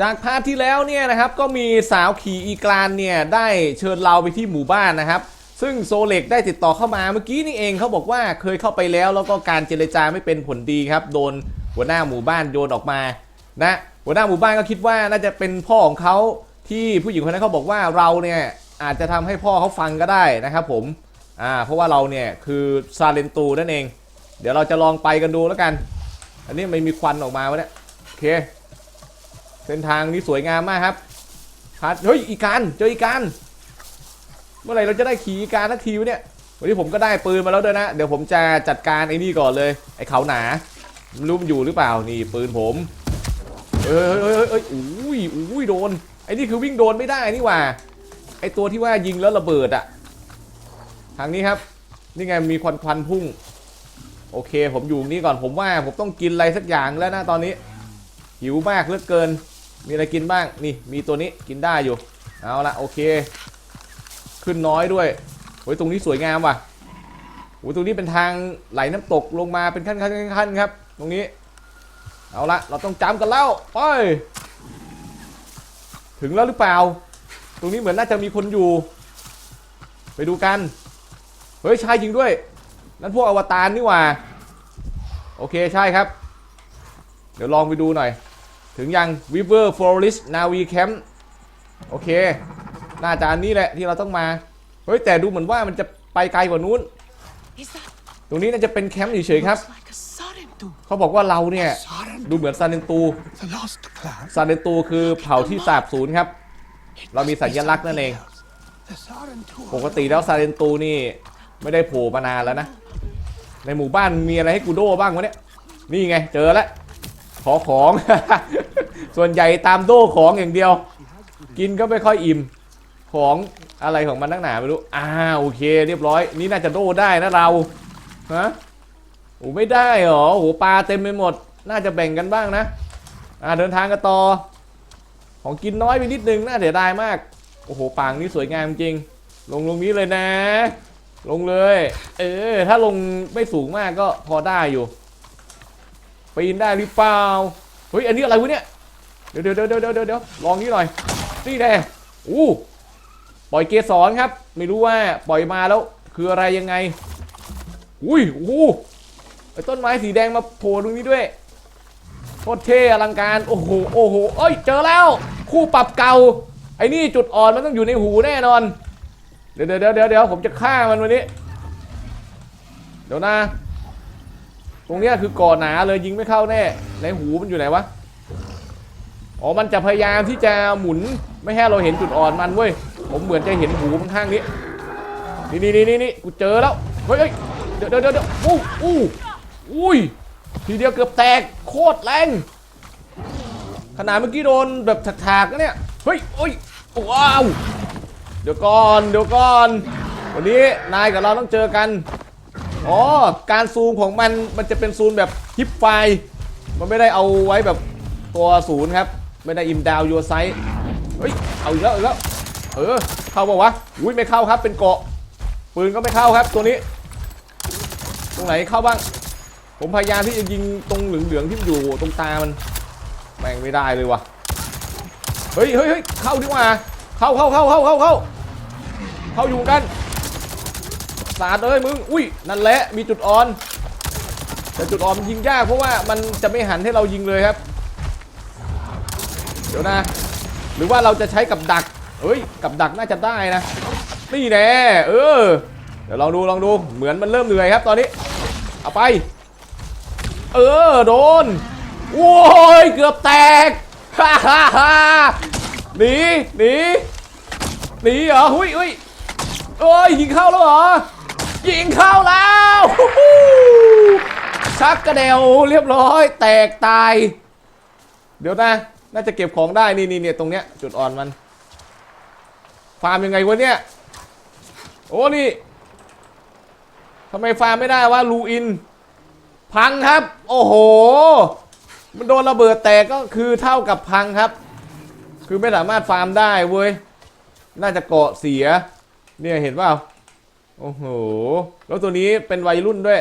จากพาร์ทที่แล้วเนี่ยนะครับก็มีสาวขี่อีกลานเนี่ยได้เชิญเราไปที่หมู่บ้านนะครับ ซึ่งโซเล็กได้ติดต่อเข้ามาเมื่อกี้นี่เองเขาบอกว่าเคยเข้าไปแล้วแล้วก็การเจรจาไม่เป็นผลดีครับ โดนหัวหน้าหมู่บ้านโยนออกมานะหัวหน้าหมู่บ้านก็คิดว่าน่าจะเป็นพ่อของเขาที่ผู้หญิงคนนั้นเขาบอกว่าเราเนี่ยอาจจะทำให้พ่อเขาฟังก็ได้นะครับผมอ่าเพราะว่าเราเนี่ยคือซาเลนตูนั่นเอง เดี๋ยวเราจะลองไปกันดูแล้วกัน อันนี้ไม่มีควันออกมาวะเนี่ยโอเค เส้นทางนี้สวยงามมากครับพัดเฮ้ยอีการเจออีการ เมื่อไหร่เราจะได้ขี่อีการสักทีวะเนี่ยวันนี้ผมก็ได้ปืนมาแล้วด้วยนะ เดี๋ยวผมจะจัดการไอ้นี่ก่อนเลย ไอ้เขาหนาไม่รู้มันอยู่หรือเปล่านี่ปืนผมเอ้ยเอ้ยเอ้ยเอ้ยอุ้ยอุ้ยโดนไอ้นี่คือวิ่งโดนไม่ได้นี่หว่าไอ้ตัวที่ว่ายิงแล้วระเบิดอะทางนี้ครับ นี่ไงมีควันควันพุ่ง โอเค ผมอยู่นี่ก่อนผมว่าผมต้องกินอะไรสักอย่างแล้วนะตอนนี้หิวมากเหลือเกิน มีอะไรกินบ้าง นี่มีตัวนี้กินได้อยู่ เอาละโอเค ขึ้นน้อยด้วยโอ้ยตรงนี้สวยงามว่ะโอ้ยตรงนี้เป็นทางไหลน้ำตกลงมาเป็นขั้นขั้นขั้นขั้นครับ ตรงนี้ เอาละเราต้องจำกันแล้วไปถึงแล้วหรือเปล่า ตรงนี้เหมือนน่าจะมีคนอยู่ ไปดูกัน เฮ้ยใช่จริงด้วย นั่นพวกอวตารนี่ว่า โอเคใช่ครับ เดี๋ยวลองไปดูหน่อย ถึงยัง River Forest Navi Camp โอเค น่าจะอันนี้แหละที่เราต้องมา เฮ้ย แต่ดูเหมือนว่ามันจะไปไกลกว่านู้น ตรงนี้น่าจะเป็นแคมป์เฉยๆครับ เขาบอกว่าเราเนี่ย ดูเหมือนซาเลนตู ซาเลนตูคือเผ่าที่สาบสูญครับ เรามีสัญลักษณ์นั่นเอง ปกติแล้วซาเลนตูนี่ไม่ได้โผล่มานานแล้วนะ ในหมู่บ้านมีอะไรให้กูโดบ้างวะเนี่ย นี่ไงเจอแล้ว ขอของ ส่วนใหญ่ตามโดของอย่างเดียว กินก็ไม่ค่อยอิ่ม ของอะไรของมันนักหนาไม่รู้ อ่าโอเค เรียบร้อย นี่น่าจะโดได้นะเรา ฮะ โอ้ไม่ได้เหรอ โอ้ปลาเต็มไปหมด น่าจะแบ่งกันบ้างนะ อ่าเดินทางกันต่อ ของกินน้อยไปนิดนึงน่าเสียดายมาก โอ้โหปางนี่สวยงามจริง ลงลงนี้เลยนะ ลงเลย เออ ถ้าลงไม่สูงมากก็พอได้อยู่ ปีนได้หรือเปล่าเฮ้ยอันนี้อะไรวะเนี่ยเดี๋ยวเดี๋ยวเดี๋ยวเดี๋ยวเดี๋ยวเดี๋ยวลองนี้หน่อยนี่แน่อู้ปล่อยเกสรครับ ไม่รู้ว่าปล่อยมาแล้วคืออะไรยังไง อุ้ยโอ้โหไอ้ต้นไม้สีแดงมาโผล่ตรงนี้ด้วยโคตรเท่อลังการ โอ้โหโอ้โหเอ้ยเจอแล้ว คู่ปรับเก่าไอ้นี่จุดอ่อนมันต้องอยู่ในหูแน่นอน เดี๋ยวเดี๋ยวเดี๋ยวเดี๋ยวเดี๋ยวผมจะฆ่ามันวันนี้ เดี๋ยวนะ รงเนี้ยคือก่อหนาเลยยิงไม่เข้าแน่ในหูมันอยู่ไหนวะอ๋อมันจะพยายามที่จะหมุนไม่ให้เราเห็นจุดอ่อนมันเว้ยผมเหมือนจะเห็นหูข้างนี้นี่นี่นี่นี่กูเจอแล้วเฮ้ยเฮ้ยเดี๋ยวเดี๋ยวเดี๋ยวอู้อู้อุ้ยทีเดียวเกือบแตกโคตรแรงขนาดเมื่อกี้โดนแบบถากๆนะเนี่ยเฮ้ยโอ้ยว้าวเดี๋ยวก่อนเดี๋ยวก่อนวันนี้นายกับเราต้องเจอกัน อ๋อ การซูมของมันมันจะเป็นซูมแบบฮิปไฟ มันไม่ได้เอาไว้แบบตัวศูนย์ครับ ไม่ได้อิมดาวยูไซส์เฮ้ย เอาอีกแล้วเอาอีกแล้ว เออ เข้าปะวะ อุ้ยไม่เข้าครับ เป็นเกาะ ปืนก็ไม่เข้าครับตัวนี้ ตรงไหนเข้าบ้าง ผมพยายามที่จะยิงตรงเหลืองๆที่มันอยู่ตรงตามัน แม่งไม่ได้เลยวะเฮ้ยเฮ้ยเฮ้ยเข้าดีกว่า เข้าเข้าเข้าเข้าเข้าเข้าเข้าอยู่กัน สาดเลยมึง อุ้ย นั่นแหละ มีจุดอ่อน แต่จุดอ่อนมันยิงยากเพราะว่ามันจะไม่หันให้เรายิงเลยครับ เดี๋ยวนะ หรือว่าเราจะใช้กับดักเอ้ย กับดักน่าจะได้นะ นี่แน่ เออ เดี๋ยวลองดู ลองดู เหมือนมันเริ่มเหนื่อยครับตอนนี้ เอาไป เออ โดนโว้ย เกือบแตก ฮ่าฮ่าฮ่าหนี หนี หนีเหรอ หุยหุยเอ้ยยิงเข้าแล้วเหรอ ยิงเข้าแล้วชักกระเดวเรียบร้อย แตกตาย เดี๋ยวนะ น่าจะเก็บของได้นี่นี่เนี่ยตรงเนี้ยจุดอ่อนมันฟาร์มยังไงวะเนี่ยโอ้นี่ทำไมฟาร์มไม่ได้วะลูอิน พังครับ โอ้โห มันโดนระเบิดแตกก็คือเท่ากับพังครับ คือไม่สามารถฟาร์มได้เว้ย น่าจะเกาะเสีย เนี่ยเห็นเปล่า โอ้โห แล้วตัวนี้เป็นวัยรุ่นด้วย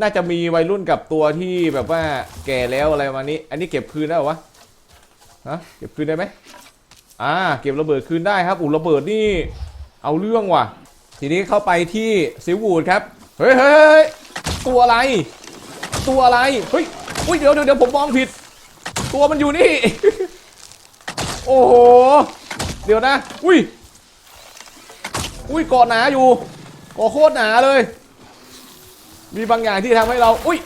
น่าจะมีวัยรุ่นกับตัวที่แบบว่าแก่แล้วอะไรมานี้ อันนี้เก็บคืนได้หรอวะ ฮะ เก็บคืนได้ไหมอ่า เก็บระเบิดคืนได้ครับอุระเบิดนี่ เอาเรื่องว่ะ ทีนี้เข้าไปที่ซิวูดครับ เฮ้ยเฮ้ยเฮ้ยตัวอะไร ตัวอะไร เฮ้ยอุ้ยเดี๋ยวเดี๋ยวเดี๋ยวผมมองผิด ตัวมันอยู่นี่ โอ้โห เดี๋ยวนะ อุ้ย อุ้ยเกาะหนาอยู่เกาะโคตรหนาเลย มีบางอย่างที่ทำให้เรา อุ้ย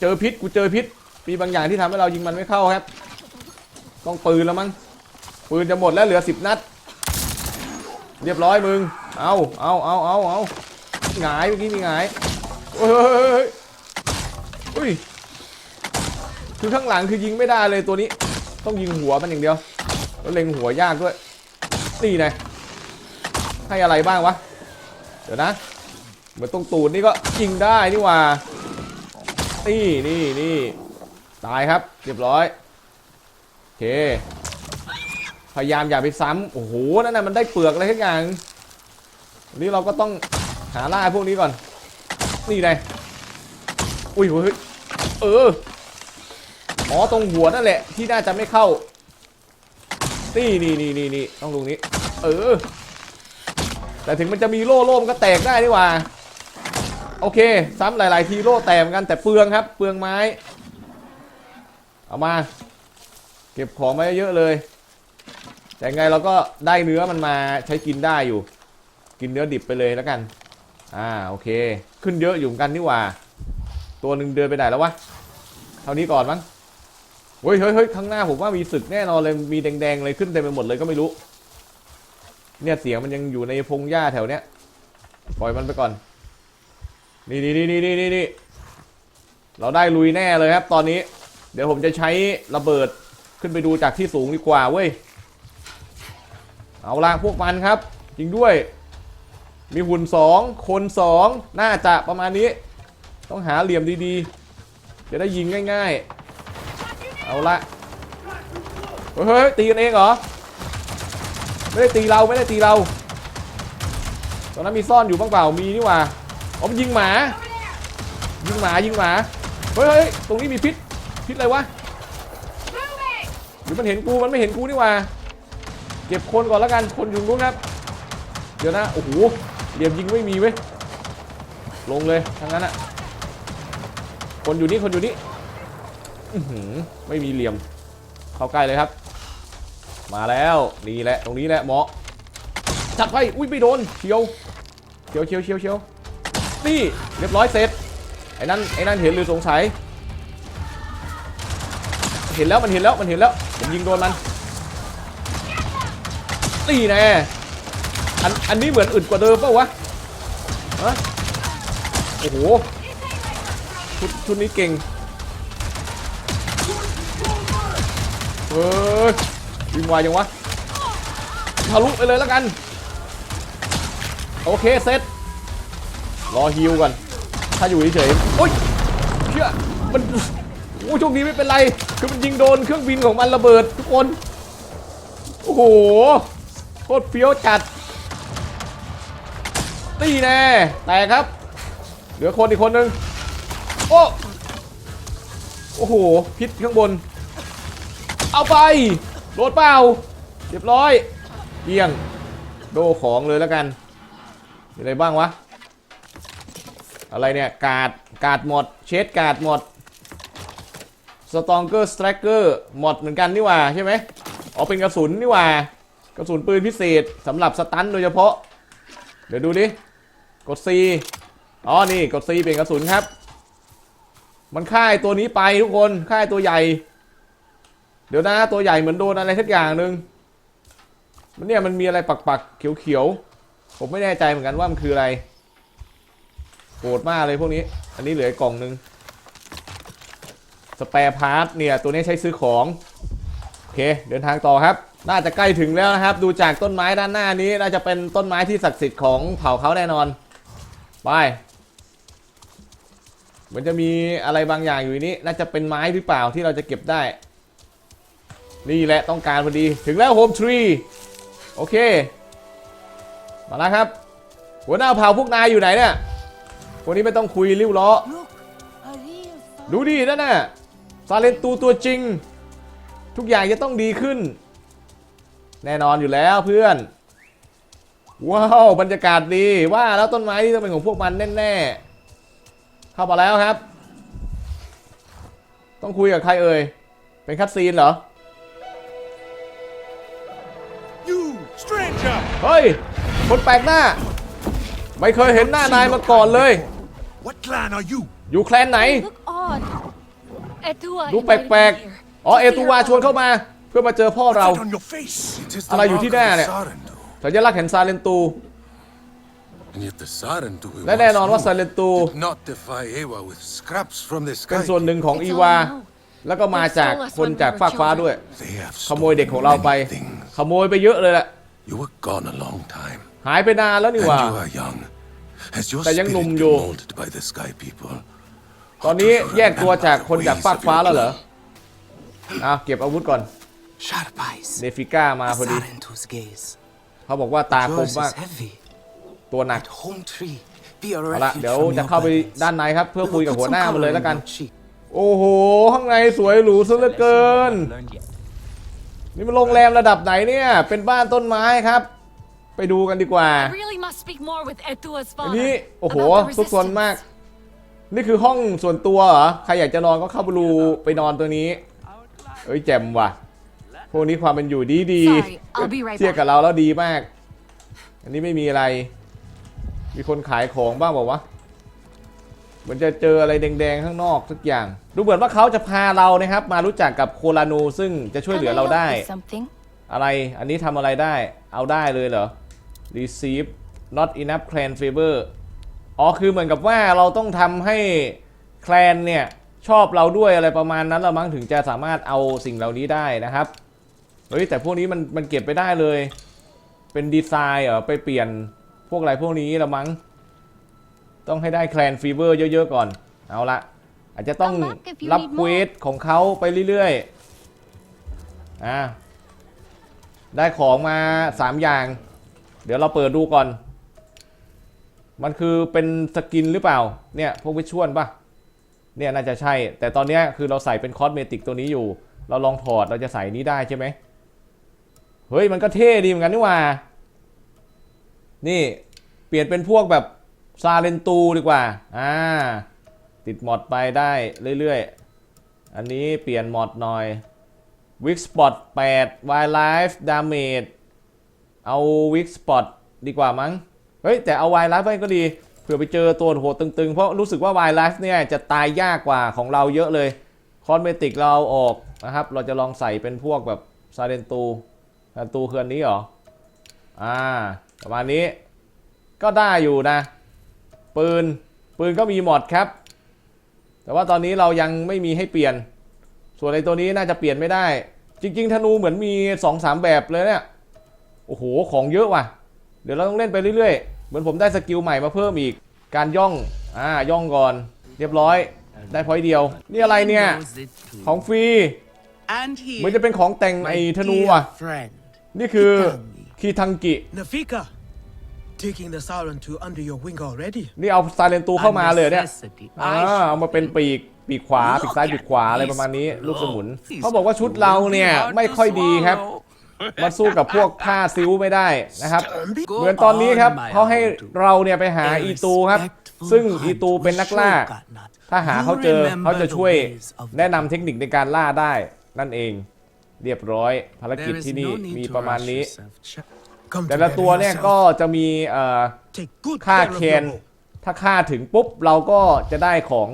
เจอพิษกูเจอพิษ มีบางอย่างที่ทำให้เรายิงมันไม่เข้าครับ ต้องปืนแล้วมั้งปืนจะหมดแล้วเหลือสิบนัด เรียบร้อยมึง เอาเอาเอาเอาเอาหงายเมื่อกี้มีหงายเฮ้ยอุ้ยคือข้างหลังคือยิงไม่ได้เลยตัวนี้ ต้องยิงหัวมันอย่างเดียว แล้วเล็งหัวยากด้วยนี่ไง ให้อะไรบ้างวะ เดี๋ยวนะ เหมือนตรงตูดนี่ก็ยิงได้นี่หว่า นี่นี่นี่ตายครับ เรียบร้อยโอเค พยายามอย่าไปซ้ำโอ้โห นั่นน่ะมันได้เปลือกอะไรทุกอย่างวันนี้เราก็ต้องหาล่าพวกนี้ก่อน นี่ไงอุ้ยเฮ้ยเอออ๋อตรงหัวนั่นแหละ ที่น่าจะไม่เข้า นี่นี่นี่นี่นี่ต้องตรงนี้ เออ แต่ถึงมันจะมีโล่โล่มนก็แตกได้นี่หว่า โอเค ซ้ำหลาย ๆ ทีโล่แตกเหมือนกันแต่เปลืองครับ เปลืองไม้ เอามา เก็บของมาเยอะเลย แต่ไงเราก็ได้เนื้อมันมาใช้กินได้อยู่ กินเนื้อดิบไปเลยแล้วกัน อ่าโอเค ขึ้นเยอะอยู่กันนี่หว่า ตัวหนึ่งเดินไปไหนแล้ววะ เท่านี้ก่อนมั้งเฮ้ยเฮ้ยเฮ้ยข้างหน้าผมว่ามีศึกแน่นอนเลย มีแดง ๆ เลยขึ้นเต็มไปหมดเลยก็ไม่รู้ เนี่ยเสียงมันยังอยู่ในพงหญ้าแถวเนี้ย ปล่อยมันไปก่อน นี่นี่นี่นี่นี่นี่เราได้ลุยแน่เลยครับ ตอนนี้ เดี๋ยวผมจะใช้ระเบิดขึ้นไปดูจากที่สูงดีกว่าเว้ย เอาละพวกมันครับ จริงด้วย มีหุ่นสองคนสองน่าจะประมาณนี้ ต้องหาเหลี่ยมดีๆ จะได้ยิงง่าย ๆ เอาละเฮ้ยเฮ้ยตีกันเองเหรอ ไม่ได้ตีเราไม่ได้ตีเรา ตอนนั้นมีซ่อนอยู่บ้างเปล่ามีนี่หว่าอ๋อมันยิงหมา ยิงหมายิงหมาเฮ้ยเฮ้ยตรงนี้มีพิษพิษอะไรวะหรือมันเห็นกูมันไม่เห็นกูนี่หว่าเก็บคนก่อนแล้วกันคนอยู่ตรงนู้นครับเดี๋ยวนะโอ้โหเหลี่ยมยิงไม่มีเว้ยลงเลยทั้งนั้นอะคนอยู่นี่คนอยู่นี่อื้อหือไม่มีเหลี่ยมเข้าใกล้เลยครับ มาแล้วนี่แหละตรงนี้แหละเหมาะจัดไปอุ้ยไม่โดนเชียวเชียวเชียวเชียวเชียวนี่เรียบร้อยเสร็จไอ้นั่นไอ้นั่นเห็นหรือสงสัย เห็นแล้วมันเห็นแล้วมันเห็นแล้วผมยิงโดนมันนี่แน่อันอันนี้เหมือนอึดกว่าเดิมเปล่าวะฮะโอ้โหชุดชุดนี้เก่งเฮ้ย วิ่งไวยังวะทะลุไปเลยแล้วกัน โอเคเสร็จรอฮิวก่อน ถ้าอยู่เฉยๆโอ้ยเชี่ยมันโอ้โชคดีไม่เป็นไร คือมันยิงโดนเครื่องบินของมันระเบิดทุกคน โอ้โห โคตรเฟี้ยวจัด ตีแน่ แตกครับ เหลือคนอีกคนนึง โอ้ โอ้โห พิษข้างบน เอาไป โดดเปล่าเรียบร้อยเยี่ยง โดของเลยแล้วกันมีอะไรบ้างวะ อะไรเนี่ย กาด กาดหมด เชดกาดหมด สตองเกอร์สไตรเกอร์หมดเหมือนกันนี่ว่าใช่ไหมอ๋อเป็นกระสุนนี่ว่า กระสุนปืนพิเศษสำหรับสตันโดยเฉพาะ เดี๋ยวดูดิ กด C อ๋อ นี่ กด C เปลี่ยนกระสุนครับ มันค่ายตัวนี้ไปทุกคน ค่ายตัวใหญ่ ดี๋ยวนะตัวใหญ่เหมือนโดนอะไรทักอย่างหนึ่งมันเนี่ยมันมีอะไรปักๆเขียวๆผมไม่แน่ใจเหมือนกันว่ามันคืออะไรโกรธมากเลยพวกนี้ อันนี้เหลือกล่องหนึงสเปร์พาร์ทเนี่ยตัวนี้ใช้ซื้อของโอเคเดินทางต่อครับน่าจะใกล้ถึงแล้วนะครับ ดูจากต้นไม้ด้านหน้านี้น่าจะเป็นต้นไม้ที่ศักดิ์สิทธิ์ของเผ่าเขาแน่นอนไปเหมือนจะมีอะไรบางอย่างอยู่นี้น่าจะเป็นไม้หรือเปล่าที่เราจะเก็บได้ นี่แหละต้องการพอดีถึงแล้วโฮมทรีโอเค มาแล้วครับ หัวหน้าเผ่าพวกนายอยู่ไหนเนี่ยวันนี้ไม่ต้องคุยริ้วล้อดูดินั่นน่ะซาเลนตูตัวจริง ทุกอย่างจะต้องดีขึ้น แน่นอนอยู่แล้วเพื่อน ว้าวบรรยากาศดีว่าแล้วต้นไม้ที่ต้องเป็นของพวกมันแน่ๆเข้ามาแล้วครับ ต้องคุยกับใครเอ่ยเป็นคัตซีนเหรอ เฮ้ย คนแปลกหน้า ไม่เคยเห็นหน้านายมาก่อนเลย What clan are you? อยู่แคลนไหน Look odd. Etua ดู invited แปลก me here ๆอ๋อ to เอ see ตู her วาชวนเข้า husband. มา เพื่อมาเจอพ่อเรา That on your face. It is the อะไรอยู่ mark ที่ of หน้า the เนี่ย Sarentu. สัญลักษณ์แห่งซาเลนตู And yet the Sarentu we และแน่นอน once ว่าซา knew เลนตู did not defy Ewa with scraps from the เป็น sky. ส่วนหนึ่งของ It's อี all วา I know. แล้วก็มาจากคนจากฟากฟ้าด้วย They have ขโมยเด็กของเรา stolen ไป many things. ขโมยไปเยอะเลยแหละ You were gone a long time. หายไปนานแล้วนี่ And หว่า you are young. Has your แต่ยัง spirit หนุ่ม been อยู่ molded by the sky people? ตอนนี้แยกตัวจากคนจากฟากฟ้าแล้วเหรออะเก็บอาวุธก่อน Sharp eyes. เนฟิก้ามาพอดี Sarentu's gaze. เขาบอกว่าตาคม Yours มาก is heavy. ตัวหนัก That home tree. Be a เอาละ refuge เดี๋ยว from จะ your เข้าไป burdens. ด้านในครับ เพื่อ We คุย will กับ put หัว some หน้ามาเลย color แล้ว in กัน your cheek. โอ้โห ข้างในสวยหรูซะเหลือเกิน นี่มันโรงแรมระดับไหนเนี่ย เป็นบ้านต้นไม้ครับ ไปดูกันดีกว่า I really must speak more with Etua's อัน father. นี้ โอ้โห about the ทุกคนมาก resistance. นี่คือห้องส่วนตัวเหรอ ใครอยากจะนอนก็เข้าไปดูไปนอนตัวนี้ เอ้ยแจ่มว่ะ พวกนี้ความเป็นอยู่ดีดี Sorry, I'll be right เทียบ back. กับเราแล้วดีมาก อันนี้ไม่มีอะไร มีคนขายของบ้างบอกว่าวะ เหมือนจะเจออะไรแดงๆข้างนอกทุกอย่าง ดูเหมือนว่าเขาจะพาเรานะครับ มารู้จักกับโคลานูซึ่งจะช่วยเหลือ Can I เรา help ได้ with something? อะไรอันนี้ทำอะไรได้เอาได้เลยเหรอ receive not enough clan favor อ๋อคือเหมือนกับว่าเราต้องทำให้แคลนเนี่ยชอบเราด้วยอะไรประมาณนั้นละมั้งถึงจะสามารถเอาสิ่งเหล่านี้ได้นะครับเฮ้ยแต่พวกนี้มันมันเก็บไปได้เลย เป็นดีไซน์เหรอไปเปลี่ยนพวกอะไรพวกนี้ละมั้ง ต้องให้ได้แคลนฟีเวอร์เยอะๆก่อน เอาละอาจจะต้อง Come back if you รับ need เควสของเขาไปเรื่อยๆอ่าได้ของมา 3 อย่าง เดี๋ยวเราเปิดดูก่อน มันคือเป็นสกินหรือเปล่า เนี่ย พวกวิชวลป่ะเนี่ยน่าจะใช่ แต่ตอนเนี้ยคือเราใส่เป็นคอสเมติกตัวนี้อยู่ เราลองถอดเราจะใส่นี้ได้ใช่ไหม เฮ้ย มันก็เท่ดีเหมือนกันนี่หว่า นี่ เปลี่ยนเป็นพวกแบบ ซาเลนตูดีกว่า อ่า ติดมอดไปได้เรื่อยๆ อันนี้เปลี่ยนมอดหน่อย Wick Spot 8 Wildlife Damage เอา Wick Spot ดีกว่ามั้ง เฮ้ย แต่เอา Wildlife ไปก็ดี เผื่อไปเจอตัวโหดตึง ๆ เพราะรู้สึกว่า Wildlife เนี่ยจะตายยากกว่าของเราเยอะเลย คอนเมติกเราออกนะครับ เราจะลองใส่เป็นพวกแบบซาเ e นตูซาเ e นตูคืออันนี้เหรอ อ่า ประมาณนี้ ก็ได้อยู่นะ ปืน ปืนก็มีหมดครับ แต่ว่าตอนนี้เรายังไม่มีให้เปลี่ยน ส่วนในตัวนี้น่าจะเปลี่ยนไม่ได้ จริง ๆ ธนูเหมือนมี 2-3 แบบเลยเนี่ย โอ้โห ของเยอะว่ะ เดี๋ยวเราต้องเล่นไปเรื่อยๆ เหมือนผมได้สกิลใหม่มาเพิ่มอีก การย่อง อ่า ย่องก่อน เรียบร้อย ได้พอยต์เดียว นี่อะไรเนี่ย Knows it too. ของฟรี And เหมือน here, จะเป็นของแต่ง my ไอ้ธนู dear อะ friend. นี่คือคีทังกิ Nafika, taking the Sarentu under your wing already. นี่เอาซาเลนตูเข้ามาเลยเนี่ย necessity. อ่า I should เอามาเป็นปีกปีกขวาปีกซ้ายปีกขวาอะไรประมาณนี้ ลูกสมุน เขาบอกว่าชุดเราเนี่ยไม่ค่อยดีครับ มันสู้กับพวกผ้าซิ้วไม่ได้นะครับ Stormbeat? เหมือนตอนนี้ครับเขาให้เราเนี่ยไปหาอีตูครับ ซึ่งอีตูเป็นนักล่า ถ้าหาเขาเจอเขาจะช่วยแนะนำเทคนิคในการล่าได้นั่นเอง เรียบร้อยภารกิจ There is ที่นี่ no need มี to ประมาณ rush นี้ yourself. Ch- Come แต่ to ละ better ตัวเนี่ย yourself. ก็จะมีเอ่อ Take good ค่า care of เคน your bow. ถ้าค่าถึงปุ๊บเราก็จะได้ของ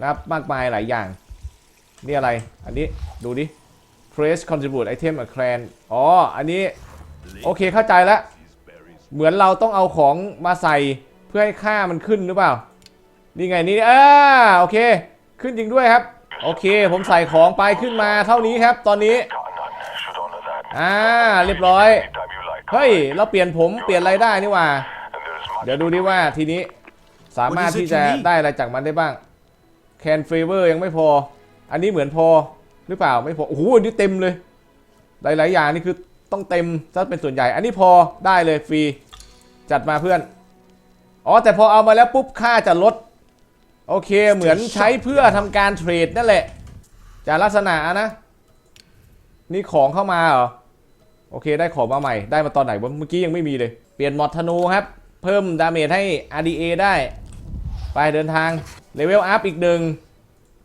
นะครับมากมายหลายอย่าง นี่อะไร อันนี้ดูดิ Trace Contribute Item a Clan อ๋อ อันนี้ โอเคเข้าใจแล้ว เหมือนเราต้องเอาของมาใส่เพื่อให้ค่ามันขึ้นหรือเปล่า นี่ไงนี่อ่าโอเค ขึ้นจริงด้วยครับ โอเค ผมใส่ของไปขึ้นมาเท่านี้ครับ ตอนนี้ อ่า เรียบร้อย เฮ้ย เราเปลี่ยนผมเปลี่ยนอะไรได้นี่ว่า เดี๋ยวดูดิว่าทีนี้สามารถที่จะได้อะไรจากมันได้บ้างแคนเฟเวอร์ยังไม่พอ อันนี้เหมือนพอหรือเปล่าไม่พอ โอ้โหอันนี้เต็มเลย หลาย ๆ อย่างนี่คือต้องเต็มซะเป็นส่วนใหญ่ อันนี้พอได้เลยฟรี จัดมาเพื่อน อ๋อ แต่พอเอามาแล้วปุ๊บค่าจะลด โอเคเหมือนใช้เพื่อทำการเทรดนั่นแหละจากลักษณะนะ นี่ของเข้ามาเหรอ โอเคได้ของมาใหม่ได้มาตอนไหนวะเมื่อกี้ยังไม่มีเลย เปลี่ยนมอดธนูครับ เพิ่มดาเมจให้ RDA ได้ ไปเดินทางเลเวลอัพอีกหนึ่ง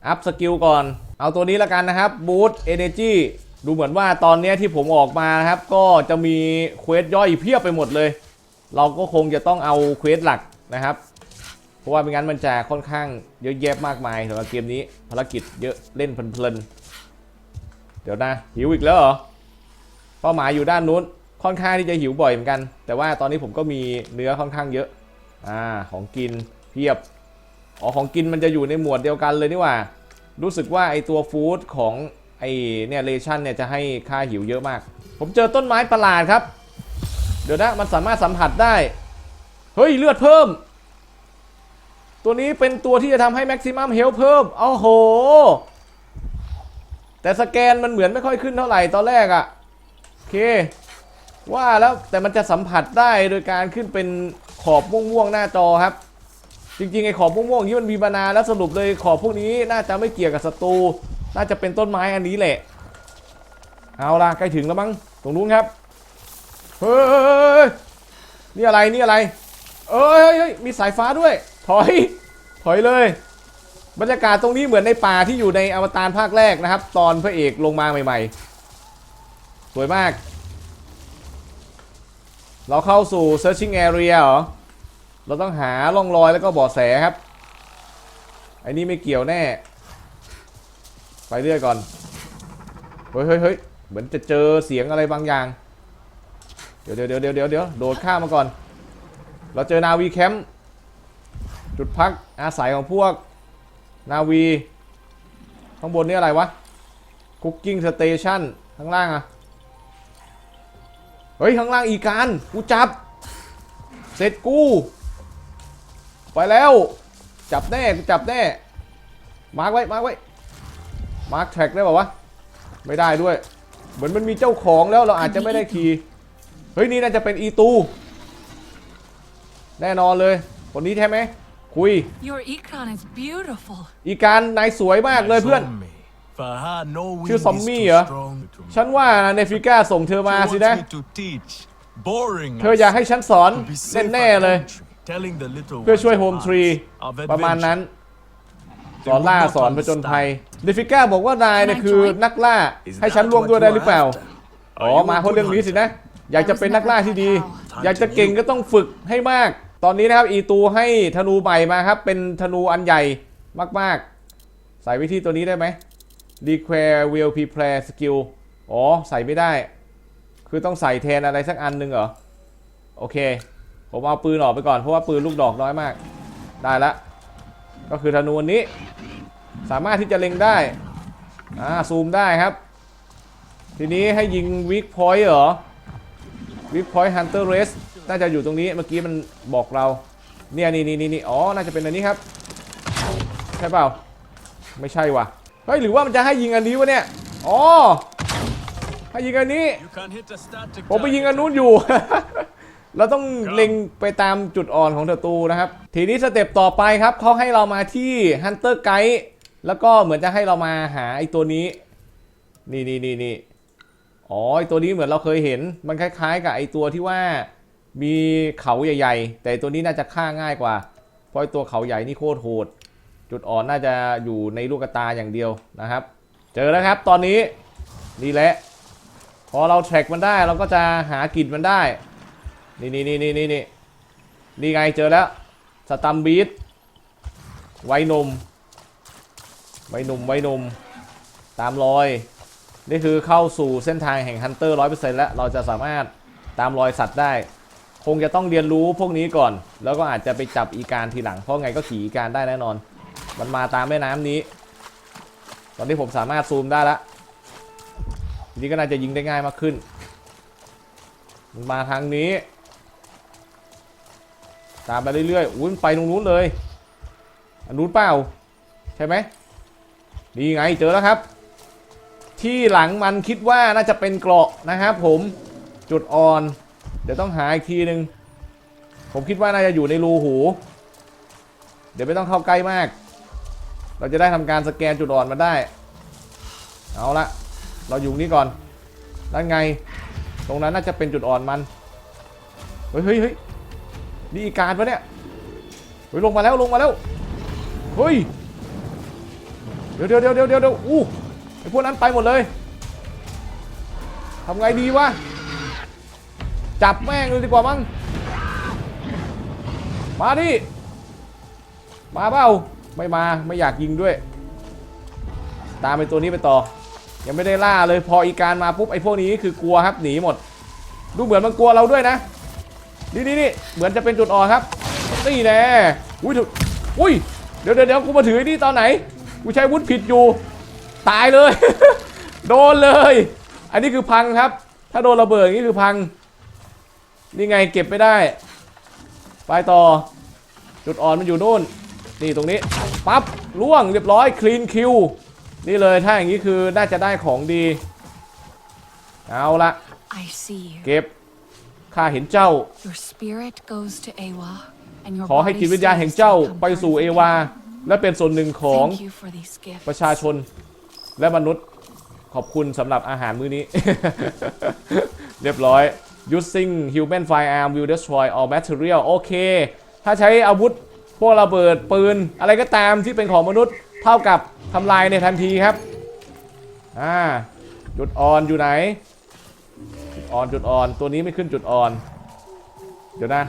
อัพสกิลก่อน เอาตัวนี้แล้วกันนะครับบูตเอเนจีดูเหมือนว่าตอนนี้ที่ผมออกมานะครับ ก็จะมีเควสย่อยเพียบไปหมดเลย เราก็คงจะต้องเอาเควสหลักนะครับ เพราะว่าไม่งั้นมันจะค่อนข้างเยอะแยะมากมายสำหรับเกมนี้ภารกิจเยอะเล่นเพลินๆเดี๋ยวนะหิวอีกแล้วเหรอ เป้าหมายอยู่ด้านนู้นค่อนข้างที่จะหิวบ่อยเหมือนกัน แต่ว่าตอนนี้ผมก็มีเนื้อค่อนข้างเยอะอ่าของกินเพียบอ๋อของกินมันจะอยู่ในหมวดเดียวกันเลยนี่หว่า รู้สึกว่าไอตัวฟู้ดของไอเนี่ยเลชั่นเนี่ยจะให้ค่าหิวเยอะมาก ผมเจอต้นไม้ประหลาดครับ เดี๋ยวนะมันสามารถสัมผัสได้ เฮ้ยเลือดเพิ่ม ตัวนี้เป็นตัวที่จะทำให้ maximum health เพิ่มโอ้โห แต่สแกนมันเหมือนไม่ค่อยขึ้นเท่าไหร่ตอนแรกอะ เค ว่าแล้วแต่มันจะสัมผัสได้โดยการขึ้นเป็นขอบม่วงๆหน้าจอครับ จริงๆไอ้ขอบม่วงๆอย่างนี้มันมีมานาแล้วสรุปเลยขอบพวกนี้น่าจะไม่เกี่ยวกับศัตรูน่าจะเป็นต้นไม้อันนี้แหละ เอาล่ะใกล้ถึงแล้วมั้งตรงนู้นครับเฮ้ยนี่อะไรนี่อะไร เอ้ยเฮ้ยมีสายฟ้าด้วย ถอย ถอยเลย บรรยากาศตรงนี้เหมือนในป่าที่อยู่ในอวตารภาคแรกนะครับ ตอนพระเอกลงมาใหม่ ๆ วยมาก เราเข้าสู่ searching area เหรอ เราต้องหาร่องรอยแล้วก็บาะแสครับ ไอ้นี่ไม่เกี่ยวแน่ ไปเรื่อยก่อนเฮ้ยเฮ้ยเฮ้ยเหมือนจะเจอเสียงอะไรบางอย่าง เดี๋ยวเดี๋ยวเดี๋ยวเดี๋ยวเดี๋ยวโดดข้ามมาก่อน เราเจอนาวีแคมป์ จุดพักอาศัยของพวกนาวี ข้างบนนี่อะไรวะ คุกกิ้งสเตชันข้างล่างอะ เฮ้ย ข้างล่างอีการ กูจับ เสร็จกู ไปแล้ว จับแน่ กูจับแน่ มาร์กไว้ มาร์กไว้ มาร์กแท็กได้ป่าวะ ไม่ได้ด้วย เหมือนมันมีเจ้าของแล้วเราอาจจะไม่ได้ขี่เฮ้ย นี่น่าจะเป็นอีตู แน่นอนเลย คนนี้ใช่ไหม คุย Your ikran is beautiful. อีการนายสวยมากเลยเพื่อน ชื่อซอมมี่เหรอ ฉันว่าเนฟิก้าส่งเธอมาสินะ เธออยากให้ฉันสอนแน่ๆเลย เพื่อช่วยโฮมทรีประมาณนั้น สอนล่าสอนผจญภัยเนฟิก้าบอกว่านายเนี่ยคือนักล่า ให้ฉันร่วมด้วยได้หรือเปล่า อ๋อ มาเพราะเรื่องนี้สินะ อยากจะเป็นนักล่าที่ดี อยากจะเก่งก็ต้องฝึกให้มาก ตอนนี้นะครับอีตูให้ธนูใหม่มาครับ เป็นธนูอันใหญ่มากๆ ใส่วิธีตัวนี้ได้ไหม Require will prepare skill อ๋อ ใส่ไม่ได้ คือต้องใส่แทนอะไรสักอันหนึ่งเหรอ โอเค ผมเอาปืนออกไปก่อน เพราะว่าปืนลูกดอกน้อยมาก ได้ละ ก็คือธนูอันนี้ สามารถที่จะเล็งได้ อ่า ซูมได้ครับ ทีนี้ให้ยิงวิกพอยต์เหรอวิกพอยต์ฮันเตอร์เรสน่าจะอยู่ตรงนี้ เมื่อกี้มันบอกเรา เนี่ยนี่นี่นี่อ๋อ น่าจะเป็นอันนี้ครับ ใช่เปล่า ไม่ใช่ว่ะ เฮ้ยหรือว่ามันจะให้ยิงอันนี้วะเนี่ยอ๋อให้ยิงอันนี้ ผมไปยิงอันนู้นอยู่ เราต้องเล็งไปตามจุดอ่อนของศัตรูนะครับ ทีนี้สเต็ปต่อไปครับเขาให้เรามาที่ Hunter Guide แล้วก็เหมือนจะให้เรามาหาไอ้ตัวนี้ นี่นี่นี่นี่อ๋อไอ้ตัวนี้เหมือนเราเคยเห็น มันคล้าย ๆ กับไอ้ตัวที่ว่ามีเขาใหญ่ ๆ แต่ตัวนี้น่าจะฆ่าง่ายกว่า เพราะไอ้ตัวเขาใหญ่นี่โคตรโหด จุดอ่อนน่าจะอยู่ในลูกตาอย่างเดียวนะครับ เจอแล้วครับตอนนี้นี่แหละ พอเราแทร็กมันได้เราก็จะหากลิ่นมันได้ นี่นี่นี่นี่นี่นี่นี่ไงเจอแล้วสตัมบีทไวนมไวนุ่มไวนุ่มตามรอย นี่คือเข้าสู่เส้นทางแห่งฮันเตอร์ร้อยเปอร์เซ็นต์แล้วเราจะสามารถตามรอยสัตว์ได้ คงจะต้องเรียนรู้พวกนี้ก่อน แล้วก็อาจจะไปจับอีการทีหลัง เพราะไงก็ขี่อีการได้แน่นอน มันมาตามแม่น้ำนี้ ตอนนี้ผมสามารถซูมได้แล้วทีนี้ก็น่าจะยิงได้ง่ายมากขึ้น มันมาทางนี้ ตามไปเรื่อยๆอุ้ยมันไปตรงนู้นเลยอันนู้นเปล่า ใช่ไหมนี่ไงเจอแล้วครับ ที่หลังมันคิดว่าน่าจะเป็นเกราะนะครับผมจุดอ่อน เดี๋ยวต้องหาอีกทีหนึ่งผมคิดว่าน่าจะอยู่ในรูหู เดี๋ยวไม่ต้องเข้าใกล้มาก เราจะได้ทำการสแกนจุดอ่อนมาได้ เอาละเราอยู่นี่ก่อนนั่นไง ตรงนั้นน่าจะเป็นจุดอ่อนมัน เฮ้ยเฮ้ยเฮ้ยนี่อีการปะเนี่ย เฮ้ยลงมาแล้วลงมาแล้ว เฮ้ย เดี๋ยวเดี๋ยวเดี๋ยวเดี๋ยวเดี๋ยวอู้ไอพวกนั้นไปหมดเลยทำไงดีวะ จับแม่งเลยดีกว่ามั้ง มาดิ มาเปล่า ไม่มาไม่อยากยิงด้วย ตามไปตัวนี้ไปต่อ ยังไม่ได้ล่าเลยพออีการมาปุ๊บไอ้พวกนี้คือกลัวครับหนีหมด ดูเหมือนมันกลัวเราด้วยนะนี่นี่นี่เหมือนจะเป็นจุดอ่อนครับนี่แน่อุ้ยถูกอุ้ยเดี๋ยวเดี๋ยวเดี๋ยวกูมาถือนี่ตอนไหนกูใช้วุธผิดอยู่ ตายเลย โดนเลย อันนี้คือพังครับ ถ้าโดนระเบิดอย่างนี้คือพัง นี่ไงเก็บไม่ได้ ไปต่อ จุดอ่อนมันอยู่นู่น นี่ตรงนี้ปั๊บล่วงเรียบร้อยคลีนคิวนี่เลยถ้าอย่างนี้คือน่าจะได้ของดี เอาละ I see you. เก็บข้าเห็นเจ้า Your spirit goes to Awa, and your ขอให้ body จิตวิญญาณแห่ง stays เจ้า to come ไปสู่ part เอ of the วา kingdom. และเป็นส่วนหนึ่งของ Thank you for these gifts. ประชาชนและมนุษย์ขอบคุณสำหรับอาหารมื้อนี้ เรียบร้อย using human firearm will destroy all material โอเค ถ้าใช้อาวุธ พวกระเบิดปืนอะไรก็ตามที่เป็นของมนุษย์เท่ากับทำลายในทันทีครับอ่าจุดอ่อนอยู่ไหนจุดอ่อนจุดอ่อนตัวนี้ไม่ขึ้นจุดอ่อน เดี๋ยวนะ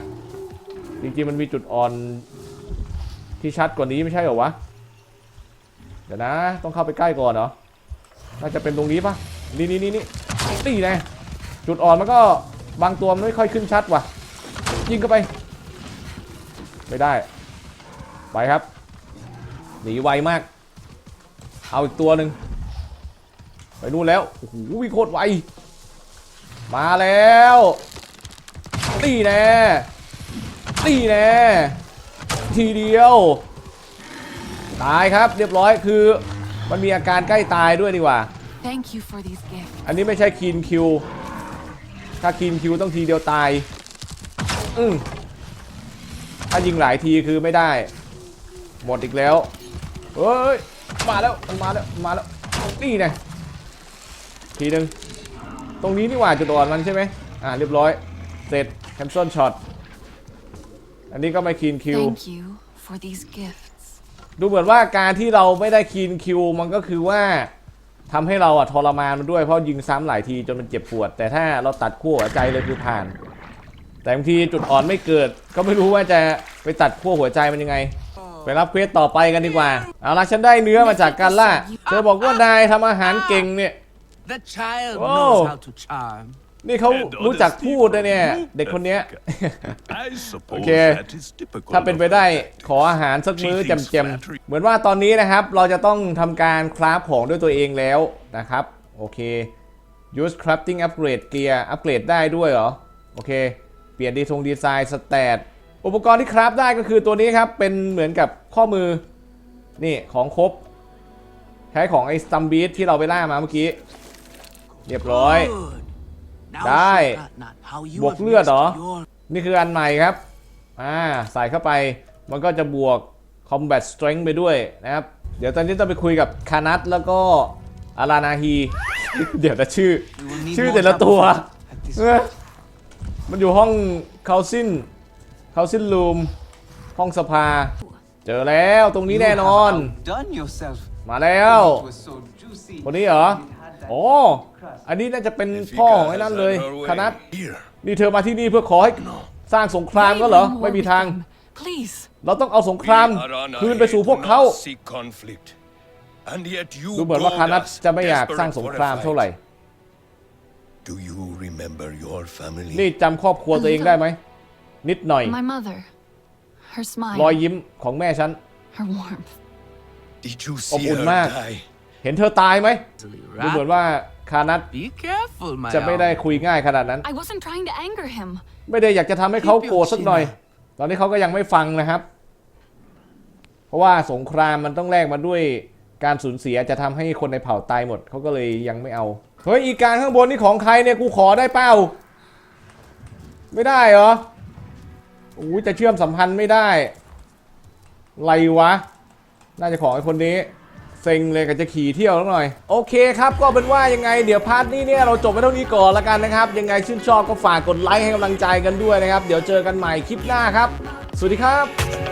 จริงๆมันมีจุดอ่อนที่ชัดกว่านี้ไม่ใช่เหรอวะเดี๋ยวนะ ต้องเข้าไปใกล้ก่อนเหรอน่าจะเป็นตรงนี้ปะนี่นี่นี่นี่นี่ไงจุดอ่อนมันก็บางตัวมันไม่ค่อยขึ้นชัดว่ะยิงเข้าไป ไม่ได้ ไปครับ หนีไวมาก เอาอีกตัวหนึ่งไปนู่นแล้ว โอ้โหวิ่งโคตรไว มาแล้วตีแน่ตีแน่ ทีเดียว ตายครับเรียบร้อยคือมันมีอาการใกล้ตายด้วยดีกว่า Thank you for these gifts. อันนี้ไม่ใช่คีนคิว ถ้าคีนคิวต้องทีเดียวตาย อืมถ้ายิงหลายทีคือไม่ได้ หมดอีกแล้ว เฮ้ย มาแล้ว มันมาแล้วมันมาแล้ว นี่ไงทีหนึ่งตรงนี้นี่หว่าจุดอ่อนมันใช่ไหมอ่าเรียบร้อย เสร็จแคนเซิลช็อต อันนี้ก็ไม่คีนคิว Thank you for these gifts. ดูเหมือนว่าการที่เราไม่ได้คีนคิวมันก็คือว่าทำให้เราอะทรมานมันด้วยเพราะยิงซ้ำหลายทีจนมันเจ็บปวด แต่ถ้าเราตัดขั้วหัวใจเลยคือผ่าน แต่บางทีจุดอ่อนไม่เกิด ก็ไม่รู้ว่าจะไปตัดขั้วหัวใจมันยังไง ไปรับเควสต่อไปกันดีกว่า เอาละฉันได้เนื้อมาจากการล่า เธอบอกว่านายทำอาหารเก่งเนี่ย The child Whoa. knows how to charm. นี่เขารู้จักพูดนะเนี่ย เด็กคนเนี้ย I suppose Okay. that is typical ถ้าเป็นไป of ได้ her. ขออาหารสักมื้อแจ่มๆ เหมือนว่าตอนนี้นะครับ เราจะต้องทำการคราฟของด้วยตัวเองแล้วนะครับ โอเค use crafting upgrade gear อัปเกรดได้ด้วยเหรอ โอเค เปลี่ยนดีทงดีไซน์สแตท อุปกรณ์ที่คราฟได้ก็คือตัวนี้ครับ เป็นเหมือนกับข้อมือ นี่ของครบ ใช้ของไอ้สตัมบีทที่เราไปล่ามาเมื่อกี้ เรียบร้อย Good. Now Die. forgot not how you บวก have เลือดเหรอ missed your นี่คืออันใหม่ครับ อ่า ใส่เข้าไป มันก็จะบวก combat strength ไปด้วยนะครับ เดี๋ยวตอนนี้ต้องไปคุยกับคานัทแล้วก็อารานาฮี เดี๋ยวนะชื่อ We will need ชื่อ more แต่ละตัว trouble at this เออมันอยู่ห้องเคาซิน เคาซินรูมห้องสภา เจอแล้วตรงนี้แน่นอน Done yourself. มาแล้ว It was so juicy. คนนี้เหรอโอ้อันนี้น่าจะเป็นพ่อของไอ้นั่นเลยคานัท Here. นี่เธอมาที่นี่เพื่อขอให้สร้างสงครามก็เหรอ Wage war ไม่มี with ทาง them. Please. เราต้องเอาสงคราม We are on a คืนไปสู่พวกเขา do not seek conflict. And yet you ดูเหมือนว่า goad คานัท us, จะไม่อยาก desperate สร้างสง for a คราม fight. เท่าไหร่ Do you remember your family? นี่จำครอบครัวตัวเองได้ไหม นิดหน่อย My mother. Her รอย smile. ยิ้มของแม่ฉัน Her warmth. Did you อบ see อุ่น her มาก die? เห็นเธอตายไหม easily, ดูเหมือน right? ว่าคานัท Be careful, my จะไม่ได้ arm. คุยง่ายขนาดนั้น I wasn't trying to anger him. ไม่ได้อยากจะทำให้เขาโกรธสักหน่อย ตอนนี้เขาก็ยังไม่ฟังนะครับ เพราะว่าสงครามมันต้องแลกมาด้วยการสูญเสียจะทำให้คนในเผ่าตายหมด เขาก็เลยยังไม่เอา เฮ้ย อีการข้างบนนี่ของใครเนี่ย กูขอได้เป้าไม่ได้เหรอโอ้จะเชื่อมสัมพันธ์ไม่ได้ไรวะ น่าจะของไอ้คนนี้ เซ็งเลยก็จะขี่เที่ยวแล้วหน่อย โอเคครับก็เป็นว่ายังไงเดี๋ยวพาร์ทนี้เนี่ยเราจบไปเท่านี้ก่อนละกันนะครับ ยังไงชื่นชอบก็ฝากกดไลค์ให้กำลังใจกันด้วยนะครับ เดี๋ยวเจอกันใหม่คลิปหน้าครับ สวัสดีครับ